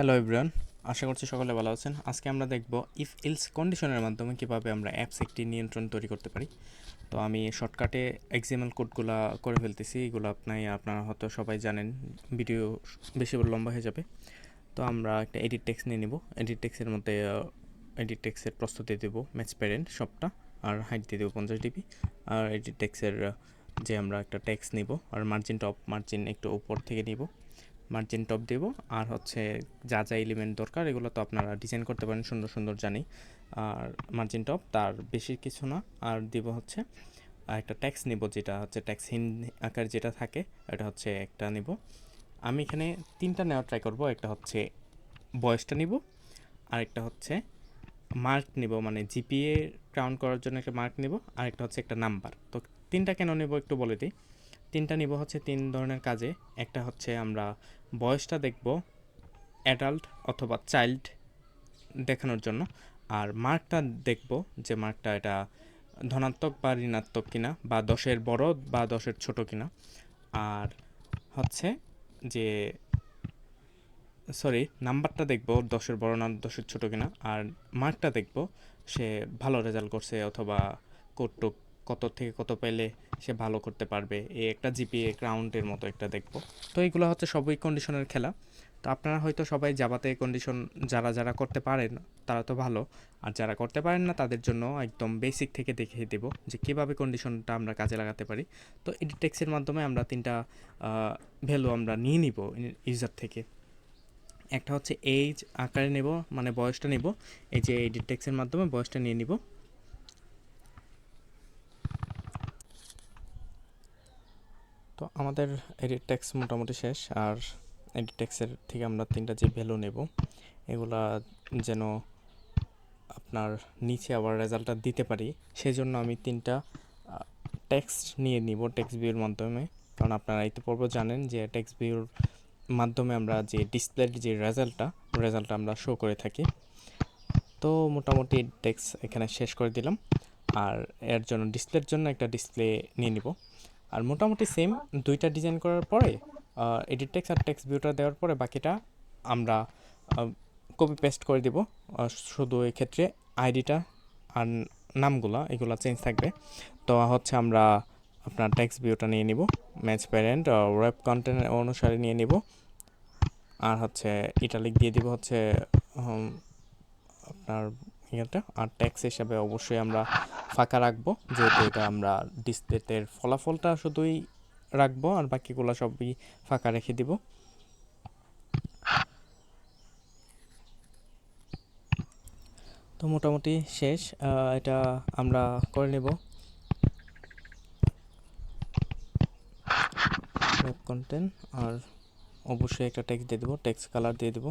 Hello everyone আশা করছি সকলে ভালো আছেন। আজকে আমরা দেখব ইফ ইলস কন্ডিশনের মাধ্যমে কীভাবে আমরা অ্যাপস একটি নিয়ন্ত্রণ তৈরি করতে পারি। তো আমি শর্টকাটে এক্সাম্পল কোডগুলো করে ফেলতেছি। এগুলো আপনি আপনারা হয়তো সবাই জানেন। ভিডিও বেশি লম্বা হয়ে যাবে। তো আমরা একটা এডিট টেক্সট নিয়ে নিব। এডিট টেক্সের মধ্যে এডিট টেক্সের প্রস্তুতি দেব। ম্যাচ প্যারেন্ট সবটা আর হাইট দিয়ে দেবো পঞ্চাশ ডিবি। আর এডিট টেক্সের যে আমরা একটা টেক্স নিব, আর মার্জিন টপ মার্জিন একটু উপর থেকে নিব। মার্জিন টপ দেব। আর হচ্ছে যা যা এলিমেন্ট দরকার, এগুলো তো আপনারা ডিজাইন করতে পারেন সুন্দর সুন্দর জানি। আর মার্জিন টপ তার বেশি কিছু না। আর দিব হচ্ছে একটা ট্যাক্স নিব যেটা হচ্ছে ট্যাক্স হিন আকার যেটা থাকে এটা হচ্ছে একটা নিব। আমি এখানে তিনটা নেওয়ার ট্রাই করব। একটা হচ্ছে বয়সটা নিব আর একটা হচ্ছে মার্ক নিব। মানে জিপিএ কাউন্ট করার জন্য একটা মার্ক নিব আর একটা হচ্ছে একটা নাম্বার তো তিনটা কেন নেব একটু বলে দিই। তিনটা নিব হচ্ছে তিন ধরনের কাজে। একটা হচ্ছে আমরা বয়সটা দেখব অ্যাডাল্ট অথবা চাইল্ড দেখানোর জন্য। আর মার্কটা দেখব যে মার্কটা এটা ধনাত্মক বা ঋণাত্মক কিনা বা দশের বড় বা দশের ছোট কিনা। আর হচ্ছে যে সরি নাম্বারটা দেখব দশের বড় না দশের ছোট কিনা। আর মার্কটা দেখব সে ভালো রেজাল্ট করছে অথবা কত থেকে কত পেলে সে ভালো করতে পারবে। এই একটা জিপিএ গ্রাউন্ডের মতো একটা দেখব। তো এইগুলো হচ্ছে সবই কন্ডিশনের খেলা। তো আপনারা হয়তো সবাই জাবাতে কন্ডিশন যারা যারা করতে পারেন, তারা তো ভালো। আর যারা করতে পারেন না, তাদের জন্য একদম বেসিক থেকে দেখিয়ে দেব যে কীভাবে কন্ডিশনটা আমরা কাজে লাগাতে পারি। তো এডিটেক্সের মাধ্যমে আমরা তিনটা ভ্যালু আমরা নিয়ে নিব ইউজার থেকে। একটা হচ্ছে এইজ আকারে নেব মানে বয়সটা নেব। এই যে এডিটেক্সের মাধ্যমে বয়সটা নিয়ে নিব। তো আমাদের এডিট ট্যাক্স মোটামুটি শেষ, আর এডিট ট্যাক্সের থেকে আমরা তিনটা যে ভ্যালু নেব, এগুলা যেন আপনার নিচে আবার রেজাল্টটা দিতে পারি। সেই জন্য আমি তিনটা টেক্সট নিয়ে নিব টেক্সট ভিউর মাধ্যমে। কারণ আপনারা ইতিপূর্বে জানেন যে টেক্সট ভিউর মাধ্যমে আমরা যে ডিসপ্লের যে রেজাল্টটা রেজাল্টটা আমরা শো করে থাকি। তো মোটামুটি টেক্সট এখানে শেষ করে দিলাম। আর এর জন্য ডিসপ্লের জন্য একটা ডিসপ্লে নিয়ে নিব। আর মোটামুটি সেম দুইটা ডিজাইন করার পরে এডিট টেক্স আর টেক্সট ভিউটা দেওয়ার পরে বাকিটা আমরা কপি পেস্ট করে দিব। শুধু এক্ষেত্রে আইডিটা আর নামগুলো, এগুলো চেঞ্জ থাকবে। তো হচ্ছে আমরা আপনার টেক্সট ভিউটা নিয়ে নিব ম্যাচ প্যারেন্ট ওয়েব কন্টেন্ট অনুসারে নিয়ে নিব। আর হচ্ছে ইটালিক দিয়ে দিব হচ্ছে আপনার ইয়েটা আর ট্যাক্স হিসাবে অবশ্যই আমরা ফাঁকা রাখব, যেহেতু এটা আমরা ডিসপ্লেতে ফলাফলটা শুধুই রাখব আর বাকিগুলো সবই ফাঁকা রেখে দিব। তো মোটামুটি শেষ এটা আমরা করে নেব। কন্টেন্ট আর অবশ্যই একটা টেক্সট দিয়ে দেবো টেক্সট কালার দিয়ে দেবো,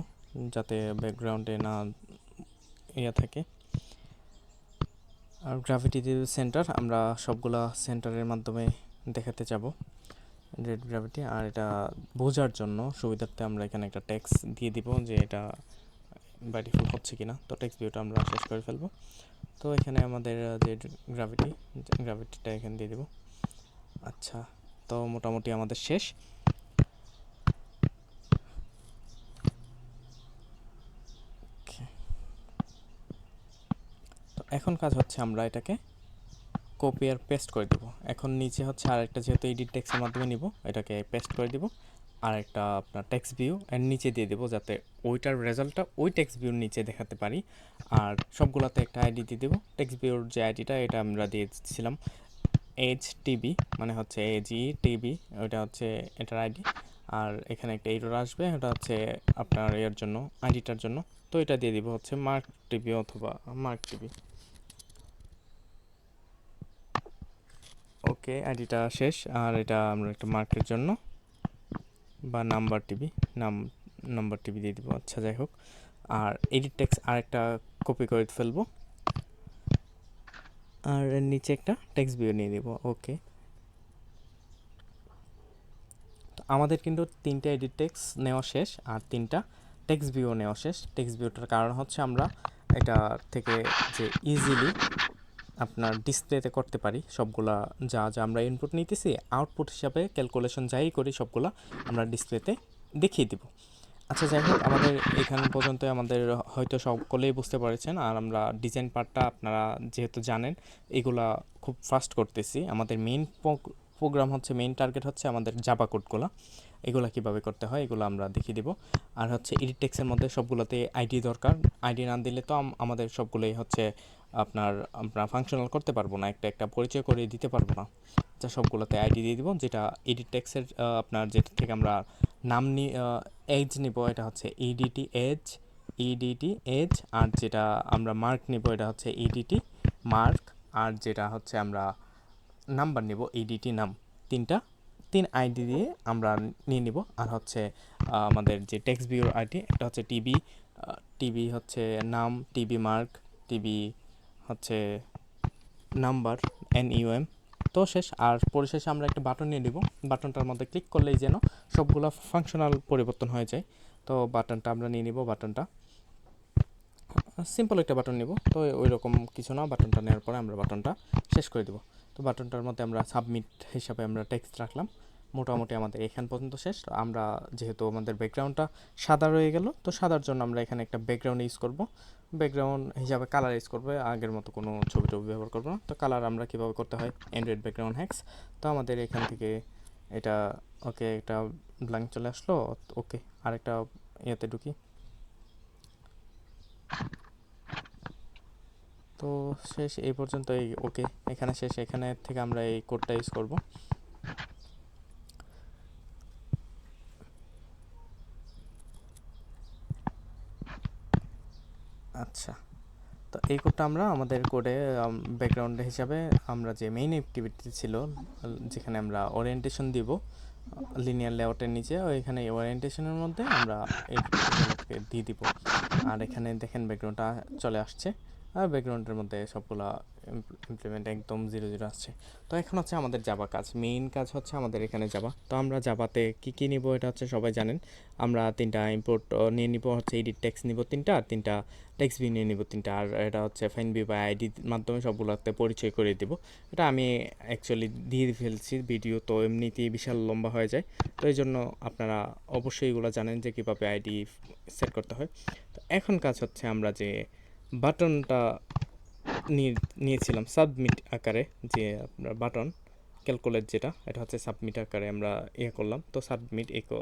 যাতে ব্যাকগ্রাউন্ডে না ইয়ে থাকে। আর গ্রাভিটি সেন্টার আমরা সবগুলা সেন্টারের মাধ্যমে দেখাতে যাব। রেড গ্রাভিটি আর এটা বোঝার জন্য সুবিধার্থে আমরা এখানে একটা ট্যাক্স দিয়ে দিব যে এটা বাই ডিফল্ট হচ্ছে কি না তো ট্যাক্স ভিউটা আমরা শেষ করে ফেলব। তো এখানে আমাদের যে গ্রাভিটি গ্রাভিটিটা এখানে দিয়ে দেবো। আচ্ছা তো মোটামুটি আমাদের শেষ। এখন কাজ হচ্ছে আমরা এটাকে কপি আর পেস্ট করে দেবো। এখন নিচে হচ্ছে আরেকটা যেহেতু এডিট টেক্সের মাধ্যমে নিব, এটাকে পেস্ট করে দিব। আর একটা আপনার টেক্সট ভিউ এর নিচে দিয়ে দেবো যাতে ওইটার রেজাল্টটা ওই টেক্সট ভিউর নিচে দেখাতে পারি। আর সবগুলোতে একটা আইডি দিয়ে দেবো। টেক্সট ভিউর যে আইডিটা এটা আমরা দিয়েছিলাম এইচ টিবি মানে হচ্ছে এজি টিবি ওইটা হচ্ছে এটার আইডি আর এখানে একটা এরর আসবে এটা হচ্ছে আপনার এর জন্য আইডিটার জন্য। তো এটা দিয়ে দিব হচ্ছে মার্ক টিভি অথবা মার্ক টিভি ওকে আইডিটা শেষ, আর এটা আমরা একটা মার্কের জন্য বা নাম্বার টিভি নাম নাম্বার টিভি দিয়ে দিব আচ্ছা যাই হোক। আর এডিট টেক্স আরেকটা কপি করে ফেলব। আর নিচে একটা টেক্সট ভিউ নিয়ে দিব ওকে আমাদের কিন্তু তিনটা এডিট টেক্স নেওয়া শেষ, আর তিনটা টেক্সট ভিউ নেওয়া শেষ। টেক্সট ভিউটার কারণ হচ্ছে আমরা এটা থেকে যে ইজিলি আপনার ডিসপ্লেতে করতে পারি। সবগুলা যা যা আমরা ইনপুট নিতেছি আউটপুট হিসাবে ক্যালকুলেশন যাই করি, সবগুলা আমরা ডিসপ্লেতে দেখিয়ে দিব। আচ্ছা যাই হোক, আমাদের এখান পর্যন্ত আমাদের হয়তো সকলেই বুঝতে পেরেছেন, আর আমরা ডিজাইন পার্টটা আপনারা যেহেতু জানেন, এগুলা খুব ফাস্ট করতেছি। আমাদের মেইন প্রোগ্রাম হচ্ছে মেইন টার্গেট হচ্ছে আমাদের জাবা কোডগুলো এগুলো কীভাবে করতে হয়, এগুলো আমরা দেখিয়ে দিব। আর হচ্ছে এডিট টেক্সের মধ্যে সবগুলোতে আইডি দরকার। আইডি না দিলে তো আমাদের সবগুলোই হচ্ছে আপনার, আমরা ফাংশনাল করতে পারব না, একটা একটা পরিচয় করে দিতে পারব না। যা সবগুলোতে আইডি দিয়ে দিব, যেটা এডিট টেক্সের আপনার যেটা থেকে আমরা নাম নি এজ নিব, এটা হচ্ছে ইডিটি এজ ইডিটি এজ আর যেটা আমরা মার্ক নিব, এটা হচ্ছে ইডিটি মার্ক আর যেটা হচ্ছে আমরা নাম্বার নিব ইডিটি নাম। তিনটা, তিন আইডি দিয়ে আমরা নিয়ে নিব, আর হচ্ছে আমাদের যে টেক্সট বিউর আইডি একটা হচ্ছে টিবি টিবি হচ্ছে নাম টিবি মার্ক টিবি হচ্ছে নাম্বার এন ইউএম তো শেষ, আর পরিশেষে আমরা একটা বাটন নিয়ে নিব। বাটনটার মধ্যে ক্লিক করলেই যেন সবগুলো ফাংশনাল পরিবর্তন হয়ে যায়। তো বাটনটা আমরা নিয়ে নিব, বাটনটা। সিম্পল একটা বাটন নিব। তো ওই রকম কিছু না, বাটনটা নেওয়ার পরে আমরা বাটনটা শেষ করে দেব। তো বাটনটার মধ্যে আমরা সাবমিট হিসাবে আমরা টেক্সট রাখলাম। মোটামুটি আমাদের এখান পর্যন্ত শেষ। আমরা যেহেতু আমাদের ব্যাকগ্রাউন্ডটা সাদা রয়ে গেল, তো সাদার জন্য আমরা এখানে একটা ব্যাকগ্রাউন্ড ইউজ করব। ব্যাকগ্রাউন্ড হিসাবে কালার ইউজ করব, আগের মতো কোনো ছবি টবি ব্যবহার করব না। তো কালার আমরা কীভাবে করতে হয়? অ্যান্ড্রয়েড ব্যাকগ্রাউন্ড হ্যাক্স তো আমাদের এখান থেকে এটা, ওকে একটা ব্ল্যাঙ্ক চলে আসলো, ওকে আরেকটা ইয়েতে ঢুকি। তো শেষ, এই পর্যন্ত এই, ওকে এখানে শেষ। এখানে থেকে আমরা এই কোডটা ইউজ করব। আচ্ছা। তো এই কোডটা আমরা আমাদের কোডে ব্যাকগ্রাউন্ড হিসাবে আমরা যে মেইন অ্যাক্টিভিটি ছিল, যেখানে আমরা ওরিয়েন্টেশন দিব লিনিয়ার লেআউটের নিচে, ওইখানে ওরিয়েন্টেশনের মধ্যে আমরা দিয়ে দিব। আর এখানে দেখেন ব্যাকগ্রাউন্ডটা চলে আসছে। আর ব্যাকগ্রাউন্ডের মধ্যে সবগুলা ইমপ্লিমেন্ট একদম জিরো জিরো আসছে। তো এখন হচ্ছে আমাদের জাবা কাজ। মেইন কাজ হচ্ছে আমাদের এখানে যাবা তো আমরা জাবাতে কি কি নিব এটা হচ্ছে সবাই জানেন। আমরা তিনটা ইম্পোর্ট নিয়ে নিব, হচ্ছে এডিট টেক্সট নিব তিনটা, আর তিনটা টেক্সট বি নিয়ে নিব তিনটা। আর এটা হচ্ছে ফাইন বি বা আইডির মাধ্যমে সবগুলোতে পরিচয় করে দিব। এটা আমি অ্যাকচুয়ালি দিয়ে ফেলছি ভিডিও তো এমনিতেই বিশাল লম্বা হয়ে যায়। তো এই জন্য আপনারা অবশ্যই এগুলো জানেন যে কীভাবে আইডি সেট করতে হয়। তো এখন কাজ হচ্ছে আমরা যে বাটনটা নিয়ে, নিয়েছিলাম সাবমিট আকারে যে আপনার বাটন ক্যালকুলেট যেটা, এটা হচ্ছে সাবমিট আকারে আমরা ইয়ে করলাম। তো submit equal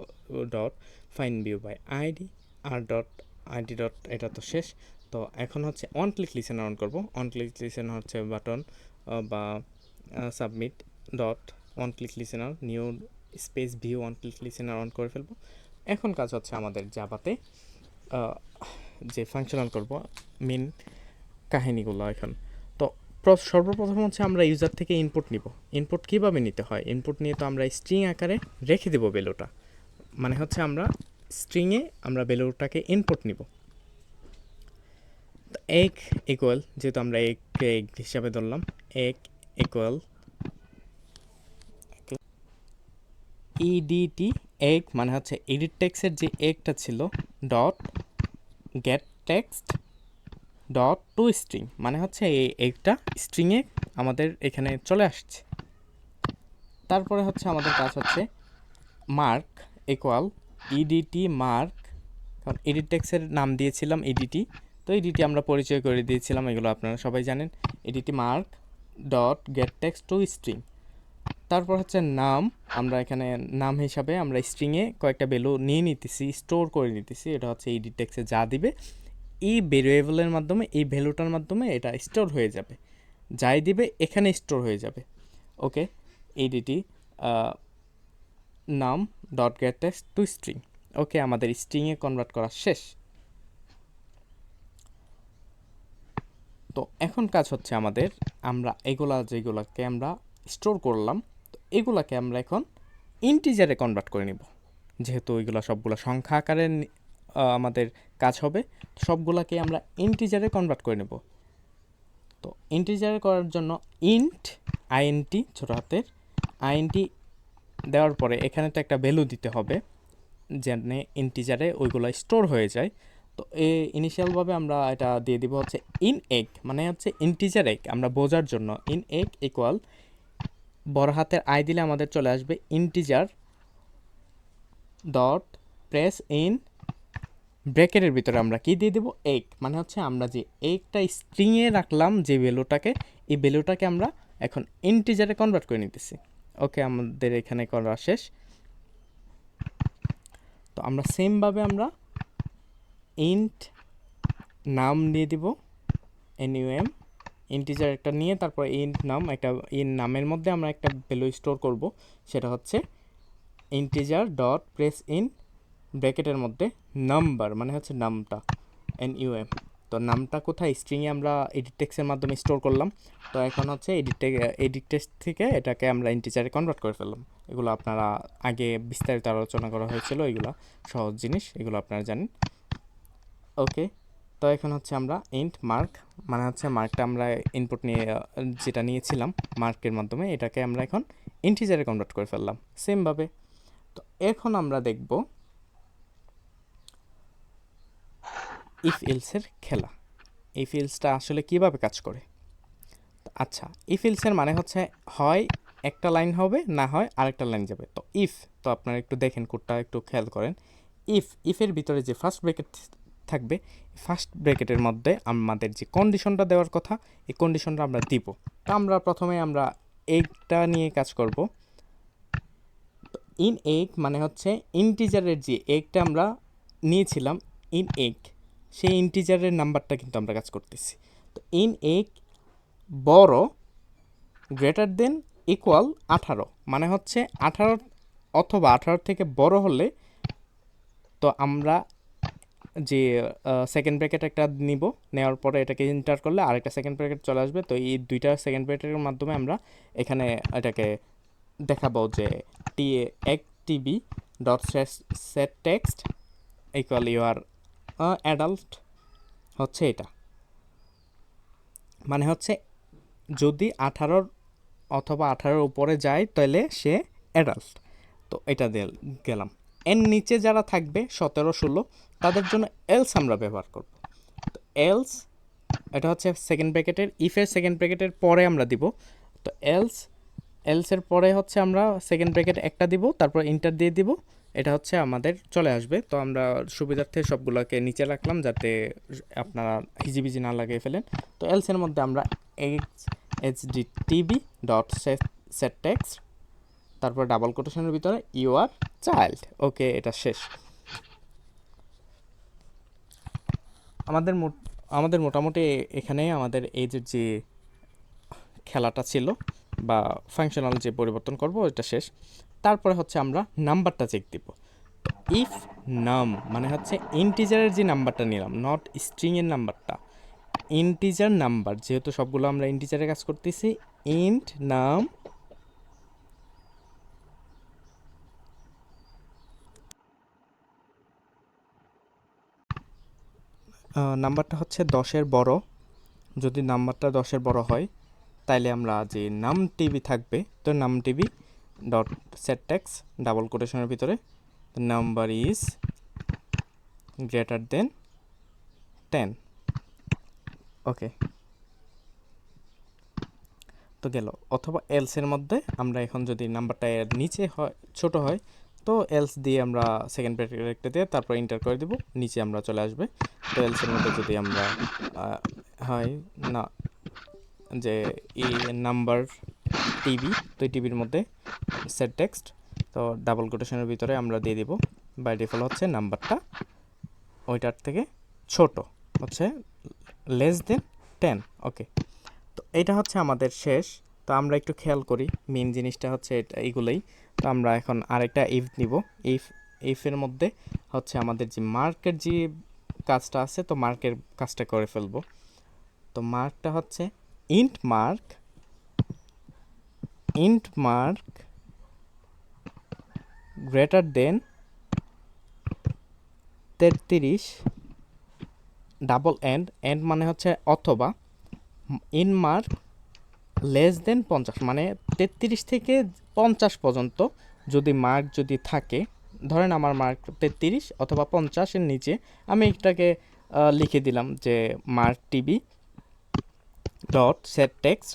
dot find view by ID R dot ID dot এটা তো শেষ। তো এখন হচ্ছে অন ক্লিক লিসেনার অন করব। অন ক্লিক লিসেনার হচ্ছে বাটন বা submit dot on click listener new space view on click listener on করে ফেলব। এখন কাজ হচ্ছে আমাদের জাবাতে যে ফাংশনাল করব মেন কাহিনীগুলো এখন। তো প্র- সর্বপ্রথম হচ্ছে আমরা ইউজার থেকে ইনপুট নিব। ইনপুট কীভাবে নিতে হয়? ইনপুট নিয়ে তো আমরা স্ট্রিং আকারে রেখে দেব বেলোটা। মানে হচ্ছে আমরা স্ট্রিংয়ে আমরা বেলোটাকে ইনপুট নিব। এক ইকুয়াল যেহেতু আমরা এক এক হিসাবে ধরলাম এক ইকুয়াল ইডিটি এক মানে হচ্ছে এডিট টেক্সের যে একটা ছিল dot get text dot to string মানে হচ্ছে এই একটা স্ট্রিংয়ে আমাদের এখানে চলে আসছে। তারপরে হচ্ছে আমাদের কাজ হচ্ছে মার্ক ইকুয়াল ইডিটি মার্ক কারণ এডিট টেক্সের নাম দিয়েছিলাম ইডিটি তো ইডিটি আমরা পরিচয় করে দিয়েছিলাম, এগুলো আপনারা সবাই জানেন। EDT mark dot get text to string তারপর হচ্ছে নাম, আমরা এখানে নাম হিসাবে আমরা স্ট্রিংয়ে কয়েকটা ভ্যালু নিয়ে নিতেছি স্টোর করে নিতেছি, এটা হচ্ছে এডিট টেক্সে যা দিবে। এই ভেরিয়েবলের মাধ্যমে, এই ভ্যালুটার মাধ্যমে এটা স্টোর হয়ে যাবে। যাই দিবে, এখানে স্টোর হয়ে যাবে। ওকে এডিটি নাম dot get text to string okay আমাদের স্ট্রিংয়ে কনভার্ট করা শেষ। তো এখন কাজ হচ্ছে আমাদের, আমরা এগুলা যেগুলাকে আমরা স্টোর করলাম এগুলাকে আমরা এখন ইন্টিজারে কনভার্ট করে নিব। যেহেতু এগুলো সবগুলো সংখ্যা আকারে আমাদের কাজ হবে, সবগুলাকে আমরা ইন্টিজারে কনভার্ট করে নেব। তো ইন্টিজারে করার জন্য ইন্ট আইএনটি ছোটো হাতের আইএনটি দেওয়ার পরে এখানে তো একটা ভ্যালু দিতে হবে যেন ইন্টিজারে ওইগুলো স্টোর হয়ে যায়। তো এ ইনিশিয়ালভাবে আমরা এটা দিয়ে দিব হচ্ছে ইন এগ মানে হচ্ছে ইন্টিজার এগ আমরা বোঝার জন্য ইন এগ ইকুয়াল বড় হাতের আই দিলে আমাদের চলে আসবে ইন্টিজার ডট প্রেস ইন ব্র্যাকেটের ভিতরে আমরা কি দিয়ে দেবো? এক মানে হচ্ছে আমরা যে এগটা স্ট্রিংয়ে রাখলাম যে ভ্যালুটাকে এই ভ্যালুটাকে আমরা এখন ইন্টিজারে কনভার্ট করে নিতেছি। ওকে আমাদের এখানে করা শেষ। তো আমরা সেমভাবে আমরা ইন্ট নাম দিয়ে দিব এনইউএম ইন্টিজার একটা নিয়ে তারপর ইন্ট নাম একটা ইন নামের মধ্যে আমরা একটা ভ্যালু স্টোর করব। সেটা হচ্ছে ইন্টিজার ডট প্রেস ইন ব্র্যাকেটের মধ্যে নাম্বার মানে হচ্ছে নামটা এন ইউ এম তো নামটা কোথায়? স্ট্রিংয়ে আমরা এডিট টেক্সের মাধ্যমে স্টোর করলাম। তো এখন হচ্ছে এডিট এডিট টেক্সট থেকে এটাকে আমরা ইন্টিজারে কনভার্ট করে ফেললাম। এগুলো আপনারা আগে বিস্তারিত আলোচনা করা হয়েছিল, এগুলো সহজ জিনিস, এগুলো আপনারা জানেন। ওকে তো এখন হচ্ছে আমরা ইন্ট মার্ক মানে হচ্ছে মার্কটা আমরা ইনপুট নিয়ে যেটা নিয়েছিলাম মার্কের মাধ্যমে, এটাকে আমরা এখন ইন্টিজারে কনভার্ট করে ফেললাম সেমভাবে তো এখন আমরা দেখব ইফ এলসের খেলা। ইফ এলসটা আসলে কীভাবে কাজ করে? আচ্ছা ইফ এলসের মানে হচ্ছে হয় একটা লাইন হবে, না হয় আরেকটা লাইন যাবে। তো ইফ তো আপনারা একটু দেখেন, কোডটা একটু খেয়াল করেন। ইফ ইফের ভিতরে যে ফার্স্ট ব্র্যাকেট থাকবে। ফার্স্ট ব্র্যাকেটের মধ্যে আমাদের যে কন্ডিশনটা দেওয়ার কথা, এই কন্ডিশনটা আমরা দিব। তো আমরা প্রথমে আমরা এগটা নিয়ে কাজ করব। ইন এগ মানে হচ্ছে ইন্টিজারের যে এগটা আমরা নিয়েছিলাম ইন এগ সেই ইন্টিজারের নাম্বারটা কিন্তু আমরা কাজ করতেছি। তো ইন এগ বড় গ্রেটার দেন ইকুয়াল আঠারো মানে হচ্ছে আঠারো অথবা আঠারো থেকে বড় হলে তো আমরা যে সেকেন্ড ব্র্যাকেট একটা নিব, নেওয়ার পরে এটাকে ইন্টার করলে আরেকটা সেকেন্ড ব্র্যাকেট চলে আসবে। তো এই দুইটা সেকেন্ড ব্র্যাকেটের মাধ্যমে আমরা এখানে এটাকে দেখাবো যে টি এক TB dot set text equal your adult হচ্ছে এটা। মানে হচ্ছে যদি আঠারোর অথবা আঠারোর উপরে যায় তাহলে সে অ্যাডাল্ট তো এটা গেলাম। এর নিচে যারা থাকবে, সতেরো, ষোলো, তাদের জন্য এলস আমরা ব্যবহার করব। তো এলস এটা হচ্ছে সেকেন্ড ব্র্যাকেটের ইফের সেকেন্ড ব্র্যাকেটের পরে আমরা দিব। তো এলস এলসের পরে হচ্ছে আমরা সেকেন্ড ব্র্যাকেট একটা দিব, তারপর ইন্টার দিয়ে দিব, এটা হচ্ছে আমাদের চলে আসবে। তো আমরা সুবিধার্থে সবগুলোকে নিচে রাখলাম যাতে আপনারা হিজিবিজি না লাগিয়ে ফেলেন। তো এলসের মধ্যে আমরা H H D TV dot set text তারপর ডাবল কোটেশনের ভিতরে ইউ আর চাইল্ড ওকে এটা শেষ। আমাদের আমাদের মোটামুটি এখানে আমাদের এই যে যে খেলাটা ছিল বা ফাংশনাল যে পরিবর্তন করব, এটা শেষ। তারপরে হচ্ছে আমরা নাম্বারটা চেক দিব। ইফ নাম মানে হচ্ছে ইন্টিজারের যে নাম্বারটা নিলাম নট স্ট্রিংয়ের নাম্বারটা ইন্টিজার নাম্বার যেহেতু সবগুলো আমরা ইন্টিজারে কাজ করতেছি ইন্ট নাম নাম্বারটা হচ্ছে দশের বড়। যদি নাম্বারটা দশের বড় হয়, তাইলে আমরা যে নাম টিভি থাকবে, তো নাম TV dot set text double কোটেশনের ভিতরে number is greater than ten okay. তো গেল। অথবা এলসের মধ্যে আমরা এখন যদি নাম্বারটা এর নিচে হয়, ছোট হয় তো এলস দিয়ে আমরা সেকেন্ড ব্র্যাকেটটা দিয়ে তারপর ইন্টার করে দিব, নিচে আমরা চলে আসবে। তো এলসের মধ্যে যদি আমরা হয় না, যে ই নাম্বার টিভি তো এই টিভির মধ্যে সেট টেক্সট তো ডাবল কোটেশনের ভিতরে আমরা দিয়ে দিব। বাই ডিফল্ট হচ্ছে নাম্বারটা ওইটার থেকে ছোট, হচ্ছে লেস দেন টেন ওকে তো এটা হচ্ছে আমাদের শেষ তো আমরা একটু খেয়াল করি মেন জিনিসটা হচ্ছে এটা এইগুলোই তো আমরা এখন আরেকটা ইফ নিব। ইফ ইফের মধ্যে হচ্ছে আমাদের যে মার্কের যে কাজটা আছে, তো মার্কের কাজটা করে ফেলব। তো মার্কটা হচ্ছে int mark int mark greater than তেত্রিশ ডাবল এন্ড এন্ড মানে হচ্ছে অথবা ইন মার্ক লেস দেন পঞ্চাশ মানে তেত্রিশ থেকে পঞ্চাশ পর্যন্ত যদি মার্ক যদি থাকে, ধরেন আমার মার্ক তেত্রিশ অথবা পঞ্চাশের নিচে, আমি এটাকে লিখে দিলাম যে mark TV dot set text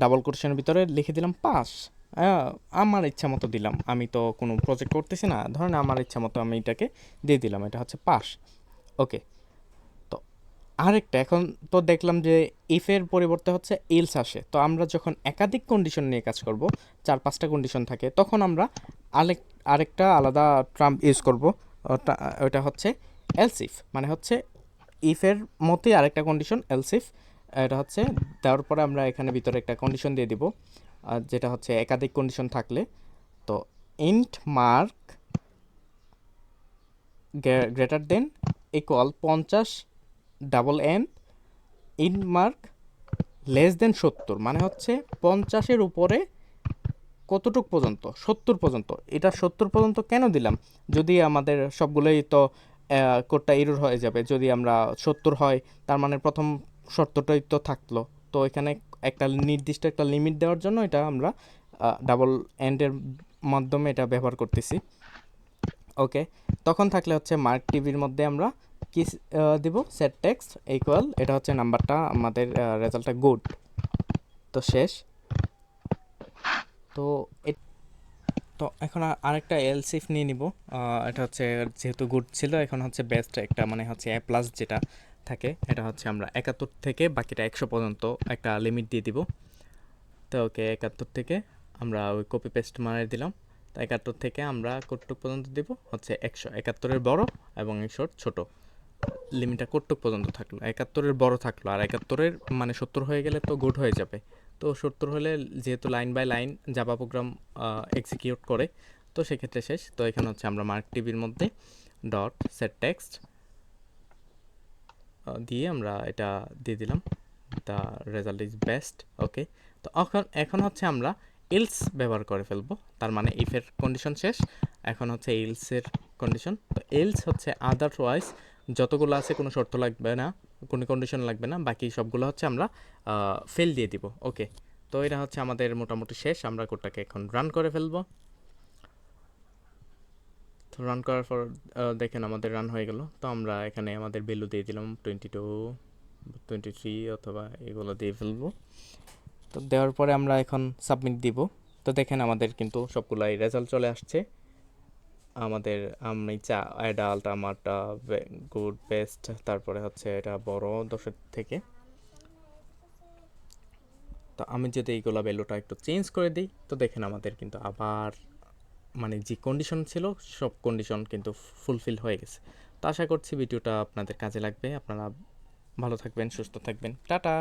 double কোটেশনের ভিতরে লিখে দিলাম পাস আমার ইচ্ছা মতো দিলাম। আমি তো কোনো প্রজেক্ট করতেছি না। ধরেন আমার ইচ্ছা মতো আমি এটাকে দিয়ে দিলাম, এটা হচ্ছে পাস ওকে আরেকটা, এখন তো দেখলাম যে ইফের পরিবর্তে হচ্ছে এলস আসে। তো আমরা যখন একাধিক কন্ডিশন নিয়ে কাজ করব, চার পাঁচটা কন্ডিশন থাকে, তখন আমরা আরেক আরেকটা আলাদা ট্রাম্প ইউজ করব। ওটা হচ্ছে এলসিফ মানে হচ্ছে ইফের মতোই আরেকটা কন্ডিশন এলসিফ এটা হচ্ছে দেওয়ার পরে আমরা এখানে ভিতরে একটা কন্ডিশন দিয়ে দিব যেটা হচ্ছে একাধিক কন্ডিশন থাকলে। তো int mark greater than equal পঞ্চাশ double and in mark less than সত্তর মানে হচ্ছে পঞ্চাশের উপরে কতটুক পর্যন্ত? সত্তর পর্যন্ত। এটা সত্তর পর্যন্ত কেন দিলাম? যদি আমাদের সবগুলোই তো কোডটা এরর হয়ে যাবে, যদি আমরা সত্তর হয়, তার মানে প্রথম শর্তটাই তো থাকল। তো এখানে একটা নির্দিষ্ট একটা লিমিট দেওয়ার জন্য এটা আমরা ডাবল এন্ডের মাধ্যমে এটা ব্যবহার করতেছি। ওকে তখন থাকলে হচ্ছে মার্ক টিভির মধ্যে আমরা কি দিব? সেট টেক্সট ইকুয়াল এটা হচ্ছে নাম্বারটা, আমাদের রেজাল্টটা গুড তো শেষ। তো তো এখন আরেকটা এলসিফ নিয়ে নিব। এটা হচ্ছে যেহেতু গুড ছিল, এখন হচ্ছে বেস্ট একটা মানে হচ্ছে এ প্লাস যেটা থাকে, এটা হচ্ছে আমরা একাত্তর থেকে বাকিটা একশো পর্যন্ত একটা লিমিট দিয়ে দিব। তো ওকে, একাত্তর থেকে আমরা ওই কপি পেস্ট মারে দিলাম। তো একাত্তর থেকে আমরা কতটুক পর্যন্ত দিব? হচ্ছে একশো, একাত্তরের বড় এবং একশোর ছোট। লিমিটটা কতটুক পর্যন্ত থাকল। একাত্তরের বড় থাকল, আর একাত্তরের মানে সত্তর হয়ে গেলে তো গুড হয়ে যাবে। তো সত্তর হলে যেহেতু line by line Java program execute করে, তো সেক্ষেত্রে শেষ। তো এখানে হচ্ছে আমরা মার্ক টিভির মধ্যে ডট সেট টেক্সট দিয়ে আমরা এটা দিয়ে দিলাম। The result is best okay তো এখন এখন হচ্ছে আমরা ইলস ব্যবহার করে ফেলব। তার মানে ইফের কন্ডিশন শেষ, এখন হচ্ছে ইলসের কন্ডিশন তো ইলস হচ্ছে আদারওয়াইজ যতগুলো আছে কোনো শর্ত লাগবে না, কোনো কন্ডিশন লাগবে না, বাকি সবগুলো হচ্ছে আমরা ফেল দিয়ে দিব। ওকে তো এটা হচ্ছে আমাদের মোটামুটি শেষ, আমরা কোডটাকে এখন রান করে ফেলব। তো রান করার পর দেখেন আমাদের রান হয়ে গেল। তো আমরা এখানে আমাদের ভ্যালু দিয়ে দিলাম টোয়েন্টি টু টোয়েন্টি থ্রি অথবা এগুলো দিয়ে ফেলব। তো দেওয়ার পরে আমরা এখন সাবমিট দিব। তো দেখেন আমাদের কিন্তু সবগুলাই রেজাল্ট চলে আসছে। আমাদের, আমি চা অ্যাডাল্ট আমারটা গুড বেস্ট তারপরে হচ্ছে এটা বড় দশের থেকে। তো আমি যদি এইগুলো ভ্যালুটা একটু চেঞ্জ করে দিই, তো দেখেন আমাদের কিন্তু আবার মানে যে কন্ডিশন ছিল, সব কন্ডিশন কিন্তু ফুলফিল হয়ে গেছে। তো আশা করছি ভিডিওটা আপনাদের কাজে লাগবে। আপনারা ভালো থাকবেন, সুস্থ থাকবেন। টাটা!